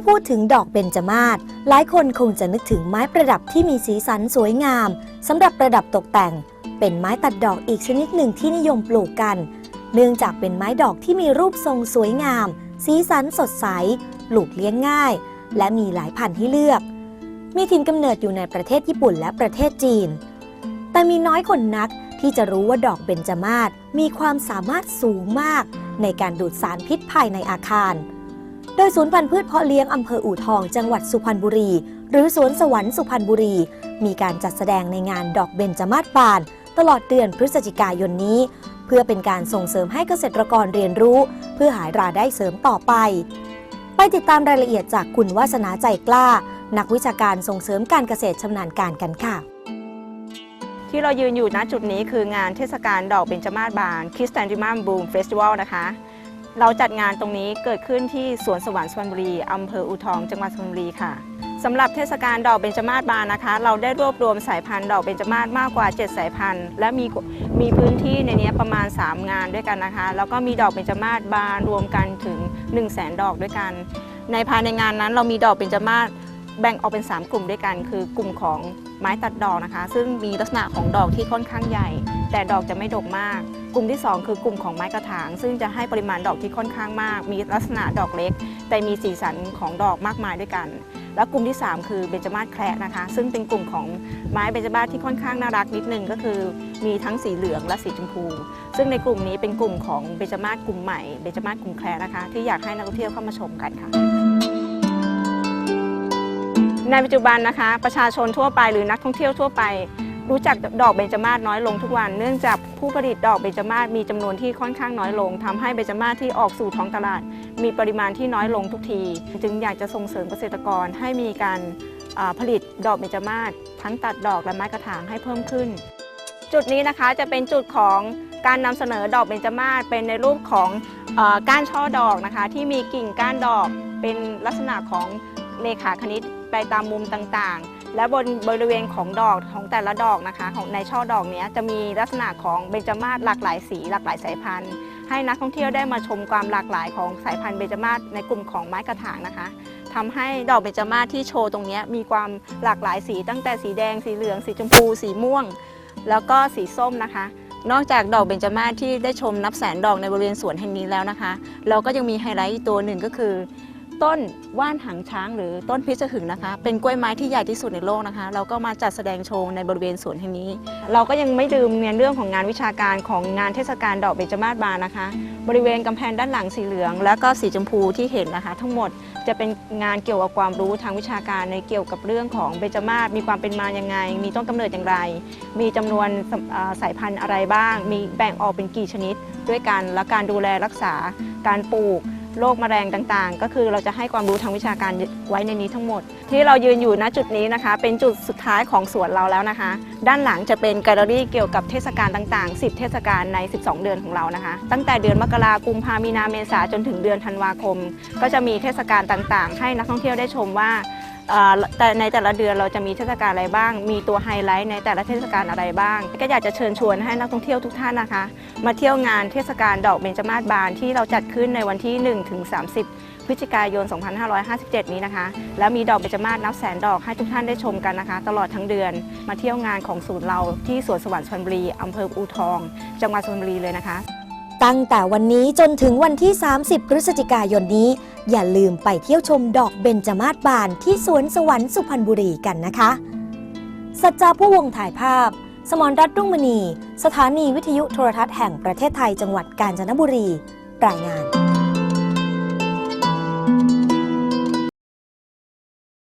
อพูดถึงดอกเบญจมาศหลายคนคงจะนึกถึงไม้ประดับที่มีสีสันสวยงามสำหรับประดับตกแต่ง เป็นไม้ตัดดอกอีกชนิดหนึ่งที่นิยมปลูกกัน เนื่องจากเป็นไม้ดอกที่มีรูปทรงสวยงาม สีสันสดใสปลูกเลี้ยงง่าย และมีหลายพันธุ์ให้เลือก มีถิ่นกำเนิดอยู่ในประเทศญี่ปุ่นและประเทศจีน แต่มีน้อยคนนักที่จะรู้ว่าดอกเบญจมาศมีความสามารถสูงมาก ในการดูดสารพิษภายในอาคาร โดยศูนย์พันธุ์พืชเพาะเลี้ยงอำเภออู่ทองจังหวัดสุพรรณบุรี หรือสวนสวรรค์สุพรรณบุรี มีการจัดแสดงในงานดอกเบญจมาศบาน ตลอดเดือนพฤศจิกายนนี้ เพื่อเป็นการส่งเสริมให้เกษตรกรเรียนรู้ เพื่อหารายได้เสริมต่อไป ไปติดตามรายละเอียดจากคุณวาสนาใจกล้า นักวิชาการส่งเสริมการเกษตรชำนาญการกันค่ะที่เรายืนอยู่ณจุดนี้คืองานเทศกาลดอกเบญจมาศบานคริส t ต n ติมัมบูมเฟสติวัลนะคะ เราจัดงานตรงนี้เกิดขึ้นที่สวนสวรรค์สุพรรณบุรีอำเภออูทอง จังหวัดสุพรรณบุรีค่ะสำหรับเทศกาลดอกเบญจมาศบานนะคะ เราได้รวบรวมสายพันธุ์ดอกเบญจมาศมากกว่า 7 สายพันธุ์ และมีมีพื้นที่ในนี้ประมาณ 3 งานด้วยกันนะคะ แล้วก็มีดอกเบญจมาศบานรวมกันถึง 1 0 0 0 0แสนดอกด้วยกัน ในภายในงานนั้นเรามีดอกเบญจมาศแบ่งออกเป็น 3 กลุ่มด้วยกัน คือกลุ่มของไม้ตัดดอกนะคะ ซึ่งมีลักษณะของดอกที่ค่อนข้างใหญ่ แต่ดอกจะไม่ดกมาก กลุ่มที่ 2 คือกลุ่มของไม้กระถาง ซึ่งจะให้ปริมาณดอกที่ค่อนข้างมาก มีลักษณะดอกเล็ก แต่มีสีสันของดอกมากมายด้วยกัน แล้วกลุ่มที่ 3 คือเบญจมาศแคระนะคะ ซึ่งเป็นกลุ่มของไม้เบญจมาศที่ค่อนข้างน่ารักนิดนึงก็คือ มีทั้งสีเหลืองและสีชมพู ซึ่งในกลุ่มนี้เป็นกลุ่มของเบญจมาศกลุ่มใหม่เบญจมาศกลุ่มแคระนะคะ ที่อยากให้นักท่องเที่ยวเข้ามาชมกันค่ะในปัจจุบันนะคะ ประชาชนทั่วไปหรือนักท่องเที่ยวทั่วไป รู้จักดอกเบญจมาศน้อยลงทุกวันเนื่องจากผู้ผลิตดอกเบญจมาศมีจำนวนที่ค่อนข้างน้อยลงทำให้เบญจมาศที่ออกสู่ท้องตลาด มีปริมาณที่น้อยลงทุกที จึงอยากจะส่งเสริมเกษตรกรให้มีการผลิตดอกเบญจมาศทั้งตัดดอกและไม้กระถางให้เพิ่มขึ้น จุดนี้นะคะจะเป็นจุดของการนำเสนอดอกเบญจมาศเป็นในรูปของอก้านช่อดอกนะคะ ที่มีกิ่งก้านดอกเป็นลักษณะของเลขาคณิตไปตามมุมต่างๆ และบนบริเวณของดอกของแต่ละดอกนะคะ ของในช่อดอกนี้จะมีลักษณะของเบญจมาศหลากหลายสี หลากหลายสายพันธุ์ ให้นักท่องเที่ยวได้มาชมความหลากหลายของสายพันธุ์เบญจมาศในกลุ่มของไม้กระถางนะคะทำให้ดอกเบญจมาศที่โชว์ตรงนี้มีความหลากหลายสี ตั้งแต่สีแดง สีเหลือง สีชมพู สีม่วง แล้วก็สีส้มนะคะนอกจากดอกเบญจมาศที่ได้ชมนับแสนดอกในบริเวณสวนแห่งนี้แล้วนะคะ เราก็ยังมีไฮไลท์อีกตัวหนึ่งก็คือ ต้นว่านหางช้างหรือต้นพิษหึงนะคะ เป็นกล้วยไม้ที่ใหญ่ที่สุดในโลกนะคะ เราก็มาจัดแสดงโชว์ในบริเวณสวนแห่งนี้ เราก็ยังไม่ลืมในเรื่องของงานวิชาการของงานเทศกาลดอกเบญจมาศบานนะคะ บริเวณกำแพงด้านหลังสีเหลือง แล้วก็สีชมพูที่เห็นนะคะ ทั้งหมดจะเป็นงานเกี่ยวกับความรู้ทางวิชาการในเกี่ยวกับเรื่องของเบญจมาศมีความเป็นมายังไง มีต้นกำเนิดอย่างไร มีจำนวนสำอ่าสายพันธุ์อะไรบ้าง มีแบ่งออกเป็นกี่ชนิด ด้วยกันและการดูแลรักษาการปลูก โรคแมลงต่างๆ ก็คือเราจะให้ความรู้ทางวิชาการไว้ในนี้ทั้งหมด ที่เรายืนอยู่ณจุดนี้นะคะ เป็นจุดสุดท้ายของสวนเราแล้วนะคะ ด้านหลังจะเป็นแกลเลอรี่เกี่ยวกับเทศกาลต่างๆ 10 เทศกาลใน 12 เดือนของเรานะคะ ตั้งแต่เดือนมกราคมกุมภามีนาเมษาจนถึงเดือนธันวาคม ก็จะมีเทศกาลต่างๆ ให้นักท่องเที่ยวได้ชมว่า แต่ในแต่ละเดือนเราจะมีเทศกาลอะไรบ้าง มีตัวไฮไลท์ในแต่ละเทศกาลอะไรบ้าง ก็อยากจะเชิญชวนให้นักท่องเที่ยวทุกท่านนะคะ มาเที่ยวงานเทศกาลดอกเบญจมาศบานที่เราจัดขึ้นในวันที่1ถึง30 พฤศจิกายน 2557 นี้นะคะ แล้วมีดอกเบญจมาศนับแสนดอกให้ทุกท่านได้ชมกันนะคะ ตลอดทั้งเดือนมาเที่ยวงานของศูนย์เราที่สวนสวรรค์ชลบุรีอำเภออูทอง จังหวัดชลบุรีเลยนะคะ ตั้งแต่วันนี้จนถึงวันที่ 30 พฤศจิกายนนี้ อย่าลืมไปเที่ยวชมดอกเบญจมาศบานที่สวนสวรรค์สุพรรณบุรีกันนะคะ สัจจาผู้วงถ่ายภาพ สมรรัตน์รุ่งมณี สถานีวิทยุโทรทัศน์แห่งประเทศไทยจังหวัดกาญจนบุรี รายงาน